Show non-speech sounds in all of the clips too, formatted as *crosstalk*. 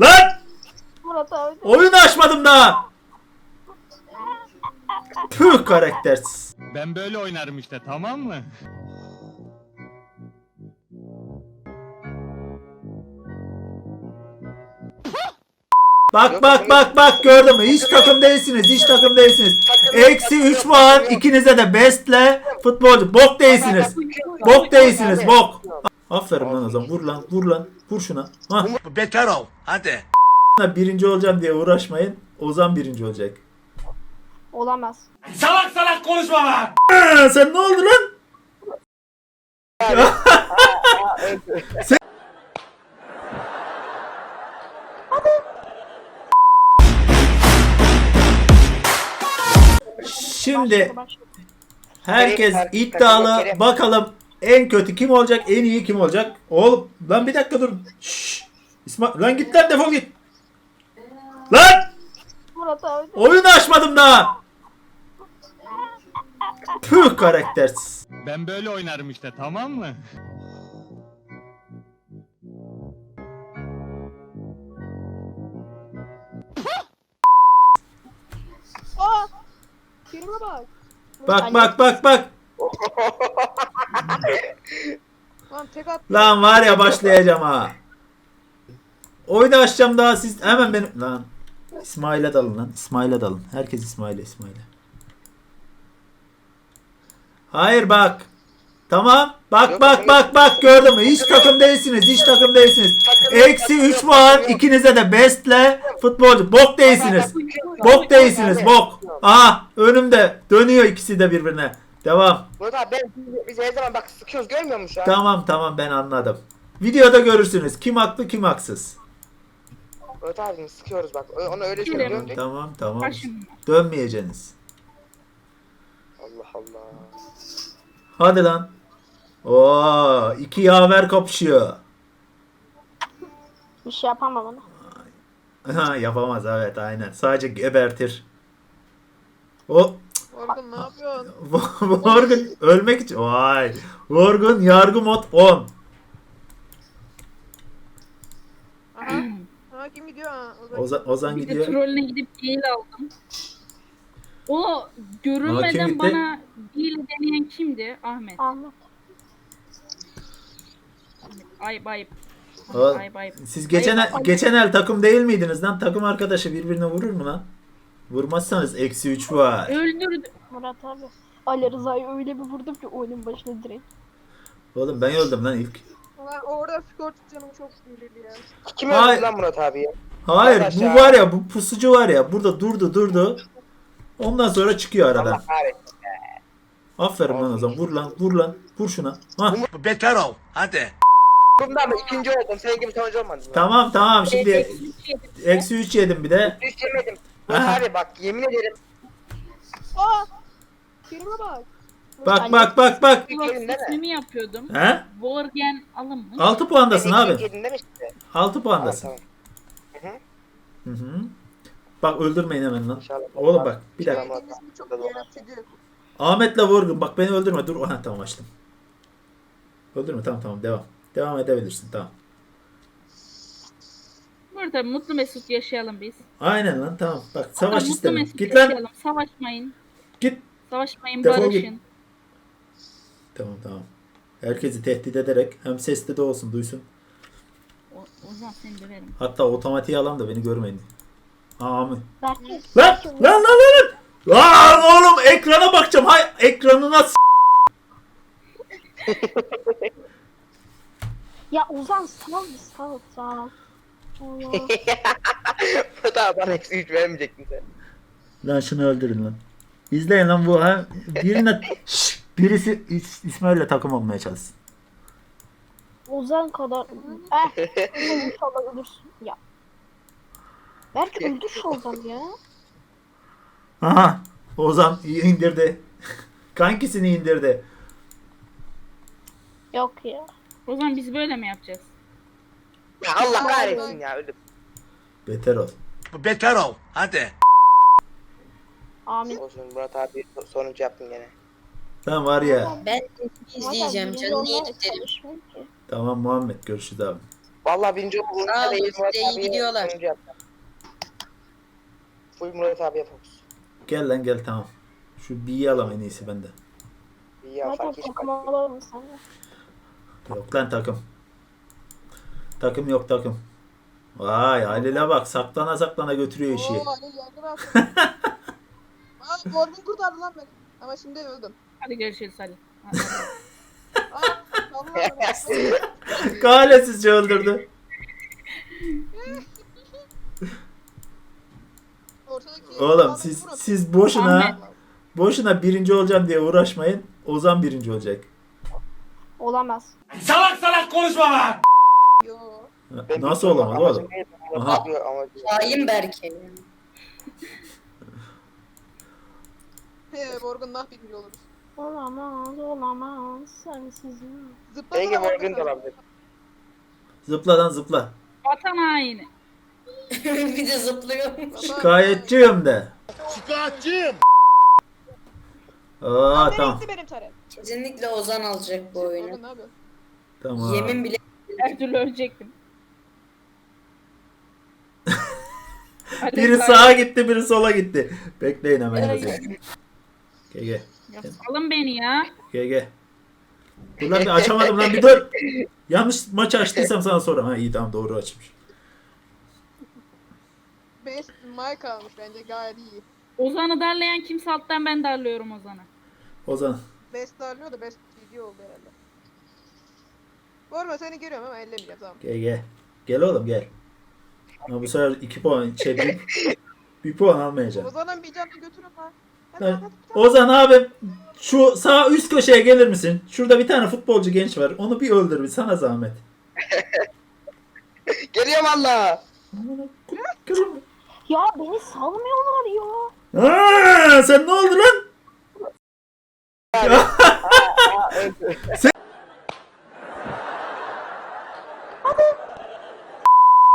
Lan! Murat abi. Oyun açmadım daha. Püh karaktersiz. Ben böyle oynarım işte tamam mı? Bak bak bak bak gördün mü? Hiç takım değilsiniz. Hiç takım değilsiniz. Eksi 3 puan ikinize de bestle futbolcu. Bok değilsiniz. Bok değilsiniz bok. Aferin lan o zaman. Vur lan vur lan. Vur şuna. Ha. Beter ol. Hadi. Birinci olacağım diye uğraşmayın. Ozan birinci olacak. Olamaz. Salak salak konuşma lan. Sen ne oldu lan? Sen- Şimdi herkes iddialı. Bakalım en kötü kim olacak, en iyi kim olacak? Oğlum lan bir dakika dur. Şşş. İsmail lan git lan defol git. Lan Murat abi. oyun açmadım daha. Püh karaktersiz. Ben böyle oynarım işte tamam mı? Aa! Firma bak. Bak bak bak bak. *laughs* Lan tek at. Lan var ya başlayacağım ha. Oyunu açacağım daha siz hemen benim lan. İsmail'e dalın lan. İsmail'e dalın. Herkes İsmail'e İsmail'e. Hayır bak. Tamam. Bak bak bak bak gördün mü? Hiç takım değilsiniz. Hiç takım değilsiniz. Eksi 3 puan ikinize de bestle futbolcu. Bok değilsiniz. Bok değilsiniz. Bok. Aha önümde. Dönüyor ikisi de birbirine. Devam. Murat abi ben biz her zaman bak sıkıyoruz görmüyor musun şu an? Tamam tamam ben anladım. Videoda görürsünüz. Kim haklı kim haksız. Murat abi sıkıyoruz bak. Ö- Onu öyle söylüyorum. Tamam tamam. Başım. Dönmeyeceksiniz. Allah Allah. Hadi lan. Oo, iki yaver kapışıyor. Bir şey yapamam ona. Ha, yapamaz evet aynen. Sadece gebertir. O Orgun ne yapıyorsun? *laughs* Morgan ölmek için. Vay. Morgan yargı mod 10. Aha. Ha kim gidiyor ha? O zaman- Ozan, Ozan Bir de gidiyor. trolüne gidip değil aldım. O görünmeden gitti? bana değil deneyen kimdi? Ahmet. Ahmet. Ayıp ayıp. Aa, Ayıp ayıp. Siz geçen el, geçen el takım değil miydiniz lan? Takım arkadaşı birbirine vurur mu lan? Vurmazsanız eksi 3 var. Öldürdü. Murat abi. Ali Rıza'yı öyle bir vurdum ki oyunun başına direkt. Oğlum ben öldüm lan ilk. Ulan orada skor tutacağım çok sinirli ya. Kim Hayır. öldü lan Murat abi ya? Hayır Arkadaş bu ya. var ya bu pusucu var ya burada durdu durdu. Ondan sonra çıkıyor aradan. Allah kahretsin. Aferin lan o zaman vur lan vur lan vur şuna. Hah. Beter ol. Hadi. Bundan da ikinci oldum. Senin gibi sonucu olmadı. mı? Tamam tamam şimdi eksi 3 yedim bir de. Hiç yemedim. Abi bak yemin ederim. Aa! Firma bak. Bak bak bak bak. İsmimi yapıyordum. He? Borgen alınmış. 6 puandasın abi. mi işte? 6 Ha, puandasın. tamam. Hı hı. Bak öldürmeyin hemen lan. İnşallah. Oğlum bak bir dakika. Tamam. çok yaratıcı. Ahmet'le vurgun bak beni öldürme dur. Aha tamam açtım. Öldürme tamam tamam devam. Devam edebilirsin tamam. Burada mutlu mesut yaşayalım biz. Aynen lan tamam. Bak savaş mutlu isteme. mesut Git lan. yaşayalım. Savaşmayın. Git. Savaşmayın Defol git. barışın. Tamam tamam. Herkesi tehdit ederek hem sesli de olsun duysun. O, o zaman seni döverim. Hatta otomatiğe alalım da beni görmeyin. Amin. Lan lan lan lan lan. Lan oğlum ekrana bakacağım. Hay ekranına s- *laughs* Ya Ozan sal sal sal. Allah. *laughs* Abi bana eksi üç vermeyecektin sen. Lan şunu öldürün lan. İzleyin lan bu ha. Birine *laughs* Şşş, birisi İs- İsmail'le takım olmaya çalışsın. Ozan kadar. *laughs* Eh. Ozan inşallah ölürsün. Ya. Belki öldür şu Ozan ya. Aha. Ozan indirdi. Kankisini indirdi. Yok ya. O zaman biz böyle mi yapacağız? Ya Allah kahretsin ya öldüm. Beter ol. Beter ol. Hadi. Amin. Olsun Murat abi sonuncu yaptın gene. Sen var ya. Ben izleyeceğim canını ki. Tamam Muhammed görüşürüz abi. Vallahi birinci Aa, değil Murat iyi abi. gidiyorlar. sonuncu yapacağım. Full Murat abiye fokus. Gel lan gel tamam. Şu B'yi alam en iyisi bende. İyi ya fark hiç takım fark alalım sen de. Yok lan takım. Takım yok takım. Vay Halil'e bak saklana saklana götürüyor işi. Oo Ali. Aa Morgan kurtardı lan beni. Ama şimdi öldüm. Hadi görüşürüz hadi. Aa tamam. *laughs* Öldürdü. Ortadaki Oğlum siz siz boşuna boşuna birinci olacağım diye uğraşmayın. Ozan birinci olacak. Olamaz. Salak salak konuşma lan. Ben Nasıl bilmiyorum, olamaz amacım oğlum? neydi? Aha. abi amacı. Hain Berke. He Morgan nah birinci oluruz. Olamaz, olamaz. Sensiz. Zıplasana Belki Morgan da olabilir. Zıpla lan zıpla. Vatan haini. *laughs* bir de zıplıyor. Şikayetçiyim de. Şikayetçiyim. Aa Nereye tamam. gitti benim? Kesinlikle Ozan alacak bu oyunu. Morgan ne yapıyor? Tamam. Yemin bile Her türlü ölecektim. Biri sağa gitti, biri sola gitti. Bekleyin hemen yazayım. GG. Ya salın beni ya. GG. Dur lan bir açamadım lan bir dur. Yanlış maç açtıysam sana sonra. Ha iyi tamam doğru açmış. Best Mike almış bence gayet iyi. Ozan'ı darlayan kimse alttan ben darlıyorum Ozan'ı. Ozan. Best darlıyor da best video oldu herhalde. Borma seni görüyorum ama ellemeyeceğim tamam. GG. Gel oğlum gel. Ama bu sefer 2 puan şey bir, *laughs* bir puan almayacağım. Ozan'ın bir canını götürün lan. Hadi, Lan, hadi, hadi, hadi. Ozan abi şu sağ üst köşeye gelir misin? Şurada bir tane futbolcu genç var. Onu bir öldür bir sana zahmet. *laughs* Geliyor valla. Ya beni salmıyorlar ya. Aa, sen ne oldu lan?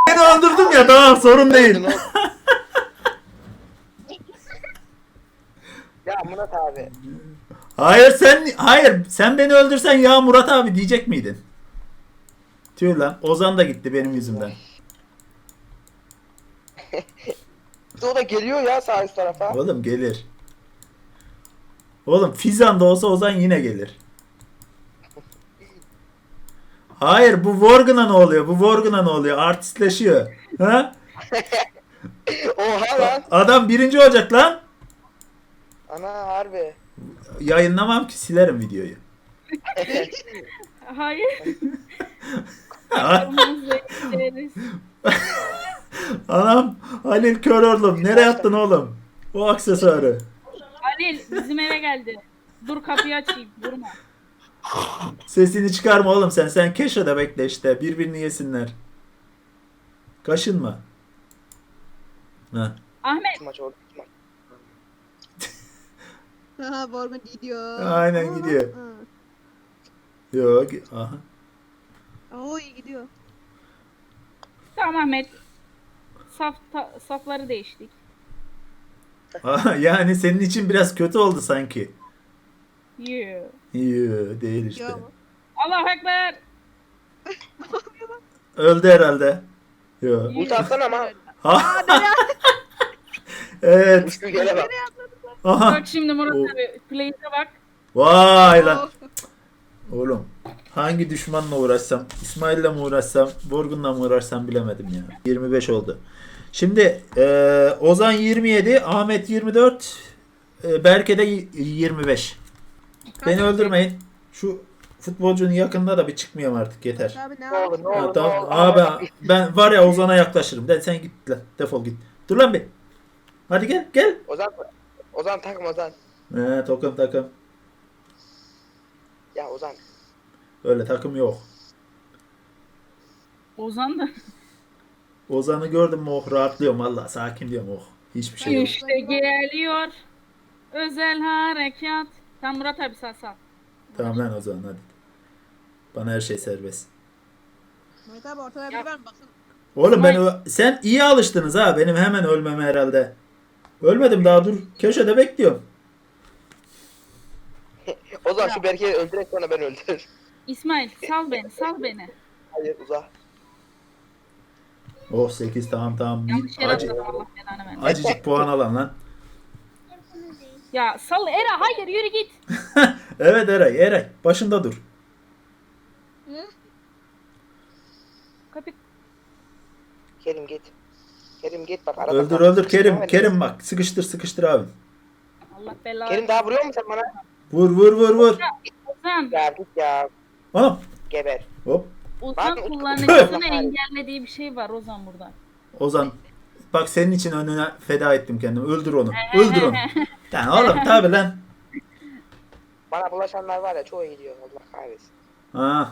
Seni öldürdüm ya tamam sorun değil. ya Murat abi. Hayır sen hayır sen beni öldürsen ya Murat abi diyecek miydin? Tüh lan Ozan da gitti benim yüzümden. *laughs* O da geliyor ya sağ üst tarafa. Oğlum gelir. Oğlum Fizan da olsa Ozan yine gelir. Hayır bu Worgen'a ne oluyor? Bu Worgen'a ne oluyor? Artistleşiyor. Ha? *laughs* Oha lan. Adam birinci olacak lan. Ana harbi. Yayınlamam ki silerim videoyu. *laughs* Hayır. Ha, *laughs* Kırmızı. Anam Halil kör oğlum. Nereye attın oğlum? O aksesuarı. Halil bizim eve geldi. Dur kapıyı açayım. Durma. Sesini çıkarma oğlum sen. Sen keşede bekle işte. Birbirini yesinler. Kaşınma. Ha. Ahmet Şu maç maç. *laughs* Haha Morgan gidiyor. Aynen Aa, gidiyor. Yok. Aha. Oo iyi gidiyor. tamam Ahmet. Saf ta- safları değiştik. *laughs* Aha, yani senin için biraz kötü oldu sanki. Yoo. Yoo, değil işte. Ama. Allahu Ekber. *laughs* Öldü herhalde. Yok. Ulti atsana ama. Ha. *laughs* evet. Üçlü gele bak. Aha. Bak şimdi Murat O- abi. Play'e bak. Vay lan. Oğlum hangi düşmanla uğraşsam, İsmail'le mi uğraşsam, Borgun'la mı uğraşsam bilemedim ya. 25 oldu. Şimdi e, Ozan 27, Ahmet 24, e, Berke de y- 25. Beni öldürmeyin. Şu futbolcunun yakında da bir çıkmayayım artık yeter. Abi ne Ne olur ne olur. Ha, tamam. olur. Abi ben var ya Ozan'a yaklaşırım. De, sen git lan. Defol git. Dur lan bir. Hadi gel gel. Ozan. Ozan takım Ozan. He, takım takım. Ya Ozan. Öyle takım yok. Ozan da. Ozan'ı gördüm mü oh rahatlıyorum valla. Sakin diyorum oh. Hiçbir şey yok. İşte geliyor. Özel harekat. Tam Murat abi sağ sağ. Tamam lan Ozan hadi. Bana her şey serbest. Mehmet abi ortaya bir ver baksana. Oğlum ben ö- sen iyi alıştınız ha benim hemen ölmeme herhalde. Ölmedim daha dur. Köşede bekliyorum. Ozan şu Berke'yi öldürek sonra ben öldür. İsmail sal beni sal beni. Hayır uza. Oh 8 tamam tamam. Yanlış yere acı, atladım Allah belanı versin. acıcık puan alan lan. Ya sal Era hayır yürü git. *laughs* Evet Eray Eray başında dur. Kerim git. Kerim git bak. arada Öldür öldür Kerim. Evet. Kerim bak sıkıştır sıkıştır abi. Allah belanı. Kerim daha vuruyor musun sen bana? Vur vur vur vur. Ozan, Ya git ya. Anam. Geber. Hop. Ozan Bak- kullanıcısını engellediği bir şey var Ozan burada. Ozan. Bak senin için önüne feda ettim kendimi. Öldür onu. *laughs* Öldür onu. Lan oğlum tabi lan. Bana bulaşanlar var ya çoğu gidiyor. Allah kahretsin. Ha.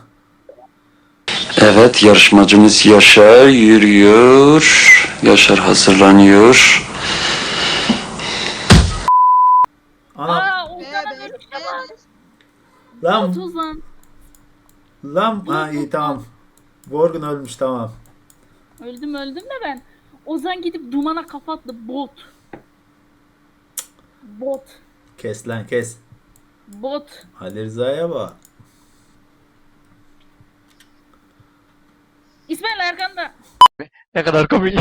Evet yarışmacımız Yaşar yürüyor. Yaşar hazırlanıyor. Anam. Aa be. Lan. Lan. Ha iyi tamam. Vorgun ölmüş tamam. Öldüm öldüm de ben. Ozan gidip dumana kapattı bot. Bot. Kes lan kes. Bot. Ali Rıza'ya bak. İsmail arkanda. Ne kadar komik.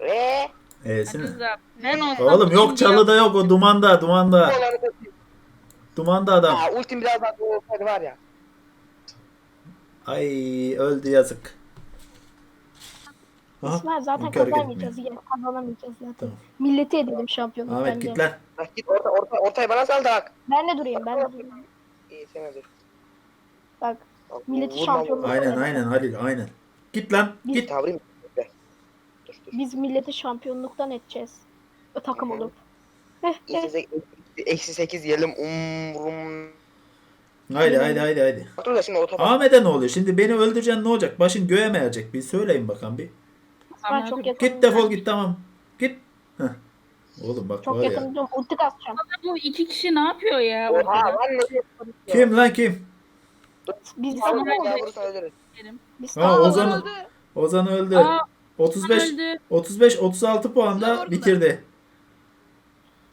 Eee? E'si mi? Rıza. Ben olsam Oğlum yok ikinci çalıda yok o dumanda dumanda. Onları da- Dumanda adam. Ya ultim biraz daha doğru olsaydı var ya. Ay öldü yazık. Aha, İsmail zaten etmiyor. kazanamayacağız. Ya, kazanamayacağız zaten. Tamam. Milleti edelim şampiyonluk Ahmet bence. git lan. Bak git orta, orta, ortayı bana sal da bak. Ben de durayım ben de durayım. İyi sen dur. Bak Milleti vurma. Aynen aynen Halil aynen. Git lan git. Tavrım. Bekle. Dur dur. biz milleti şampiyonluktan edeceğiz. O takım olup. Eh, eh. Eksi sek- Eksi 8 yiyelim. Umurum. Haydi haydi haydi haydi. Dur da şimdi o topa. Ahmet'e ne oluyor? Şimdi beni öldüreceksin ne olacak? Başın göğe mi erecek? Bir söyleyin bakalım bir. Ben çok yakınım. Git defol git tamam. Git. Heh. Oğlum bak Çok var ya. yakın diyorum. Ulti kasacağım. Bu iki kişi ne yapıyor ya? Oha ortada? ne? Kim lan kim? Biz Tamam, öldürürüz. Biz Ha, takım Ozan- öldü. Ozan öldü. Aa, 35 öldü. 35 36 puanda Orada. bitirdi.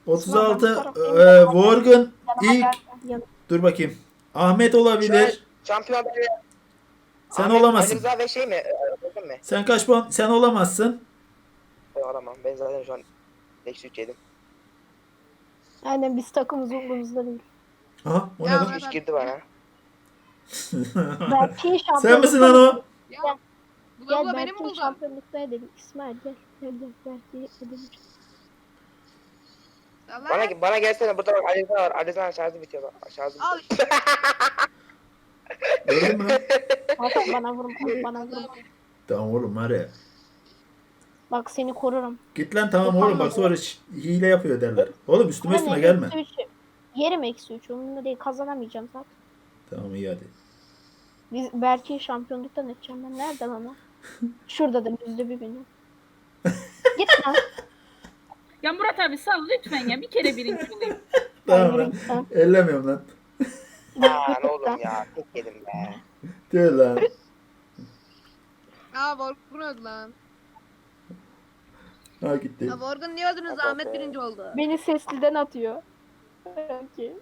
36 Tamam, e, Vorgun ilk dur bakayım. Ahmet olabilir. Şampiyon. Sen Ahmet, olamazsın. Ali Rıza ve şey mi? Ee? Sen kaç puan? Sen olamazsın. Ben olamam. Ben zaten şu an eksi 3 yedim. Aynen biz takımız umurumuzda değil. Aha o ne Ya lan? ben- 3 girdi bana. Belki *laughs* şampiyonlukta... Sen misin lan o? Ya. Bu Gel da benim belki buldu. şampiyonlukta edelim. İsmail gel. Gel gel belki edelim. Allah. Bana, bana gelsene burada bak Rıza var. Rıza'nın şarjı bitiyor bak. Şarjı Al bitiyor. Gördün mü? Hakan bana vurma. Bana vurma. Tamam oğlum var ya. Bak seni korurum. Git lan tamam oğlum bak sonra hile yapıyor derler. Oğlum üstüme üstüme gelme. Eksi üç- Yerim eksi 3. Onunla değil kazanamayacağım zaten. Tamam iyi hadi. Biz belki şampiyonluktan edeceğim ben. Nerede lan *laughs* o? Şurada da yüzde bir benim. *laughs* Git lan. Ya Murat abi sal lütfen ya bir kere birinci *laughs* olayım. Tamam lan. lan. Ellemiyorum lan. Aa ne oğlum ya. Tek yedim be. Diyor lan. Aa öldü lan. Ha gitti. Ya Vorgun niye öldünüz? Ahmet birinci oldu. Beni sesliden atıyor. Belki.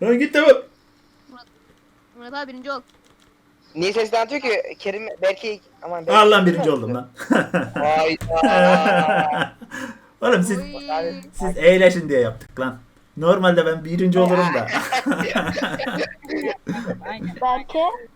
Ha *laughs* git de bak. Murat abi birinci ol. Niye seslen atıyor ki? Kerim belki aman belki. Al lan birinci oldum lan. Hayda. *laughs* oğlum siz Oy. siz eğleşin diye yaptık lan. Normalde ben birinci olurum da. *laughs* Belki